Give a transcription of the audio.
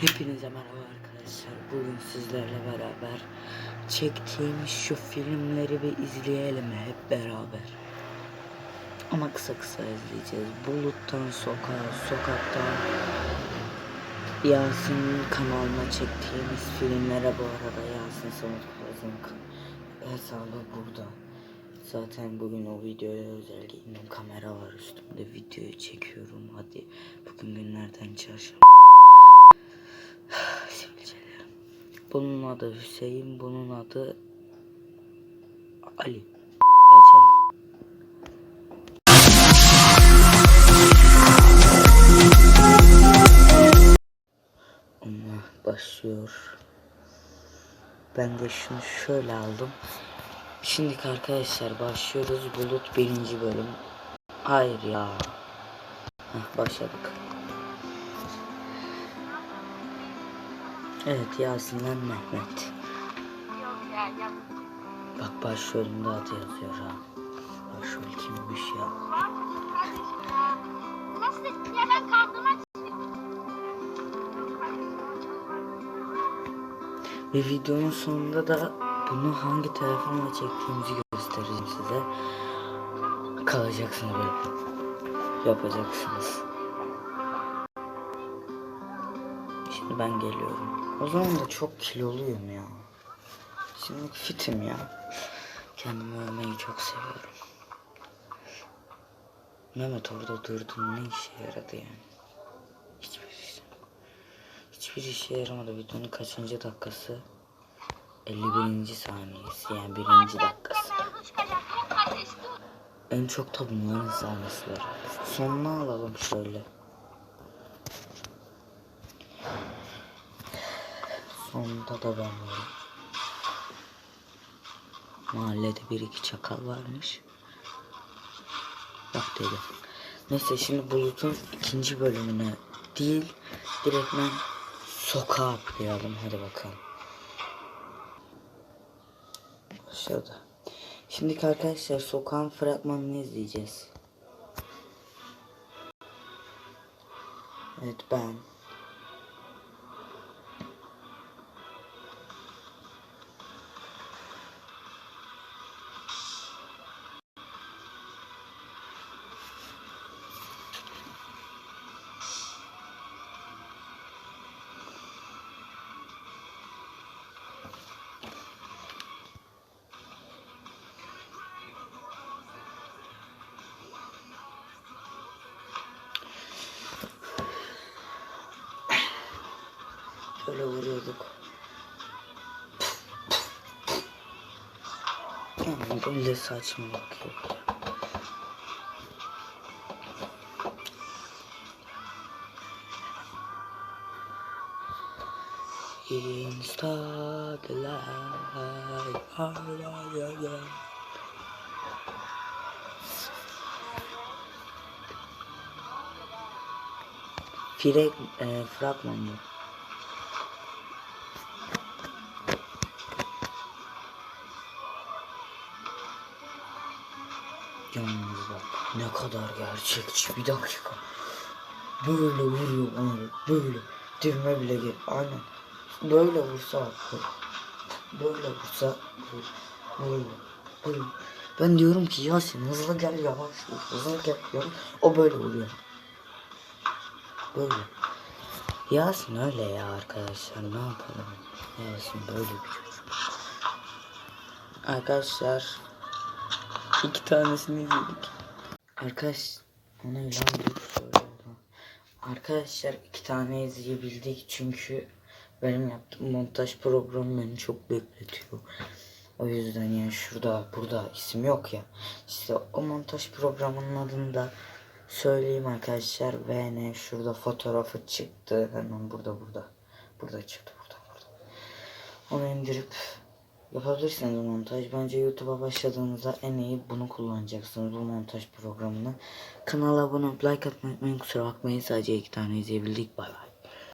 Hepinize merhaba arkadaşlar. Bugün sizlerle beraber çektiğimiz şu filmleri bir izleyelim hep beraber. Ama kısa kısa izleyeceğiz. Buluttan sokağa, sokaktan Yasin'in kanalına çektiğimiz filmlere bu arada Yasin Samet Kazın hesabı burada. Zaten bugün o videoya özel giyindim. Kamera var üstümde. Videoyu çekiyorum. Hadi bugün günlerden çarşamba. Bunun adı Hüseyin, bunun adı Ali. Geçelim. Allah başlıyor. Ben de şunu şöyle aldım. Şimdi arkadaşlar başlıyoruz. Bulut birinci bölüm. Hayır ya. Heh, başladık. Evet Yasin'den Mehmet. Bak başrolünde adı yazıyor ha. Başrol kimmiş ya? Ve videonun sonunda da bunu hangi telefonla çektiğimizi göstereceğim size. Kalacaksınız böyle. Yapacaksınız. Şimdi ben geliyorum. O zaman da çok kiloluyum ya. Şimdi fitim ya. Kendimi övmeyi çok seviyorum. Mehmet orada durdun ne işe yaradı yani? Hiçbir. Hiçbir işe yaramadı. Videonun kaçıncı dakikası? 51. saniyesi yani birinci dakikası. En çok da bunların sahnesi var. Sonuna alalım şöyle. Sonunda da ben varım. Mahallede bir iki çakal varmış. Bak dedim. Neyse şimdi Bulut'un ikinci bölümüne değil direktmen sokağa atlayalım. Hadi bakalım. Başladı. Şimdi arkadaşlar sokağın fragmanını izleyeceğiz. Evet ben. Böyle vuruyorduk. Yani böyle saçmalık yok. Insta the light, ay, ay, ay, ay. Frag, e, bu. Yalnız bak ne kadar gerçekçi bir dakika. Böyle vuruyor abi böyle. Dirme bile gel. Aynen. Böyle vursa vur. Böyle vursa vur. Böyle. Böyle. Ben diyorum ki Yasin hızlı gel yavaş vur. Hızlı gel yavaş. O böyle vuruyor. Böyle. Yasin öyle ya arkadaşlar ne yapalım. Yasin böyle bir çocuk. Arkadaşlar İki tanesini izledik. Arkadaş ona lan dur. Arkadaşlar iki tane izleyebildik çünkü benim yaptığım montaj programı beni çok bekletiyor. O yüzden yani şurada burada isim yok ya. İşte o montaj programının adını da söyleyeyim arkadaşlar. Ve ne şurada fotoğrafı çıktı. Hemen burada burada. Burada çıktı burada burada. Onu indirip Yapabilirsiniz montaj. Bence YouTube'a başladığınızda en iyi bunu kullanacaksınız bu montaj programını. Kanala abone olup like atmayı unutmayın. Kusura bakmayın sadece iki tane izleyebildik. Bay bay.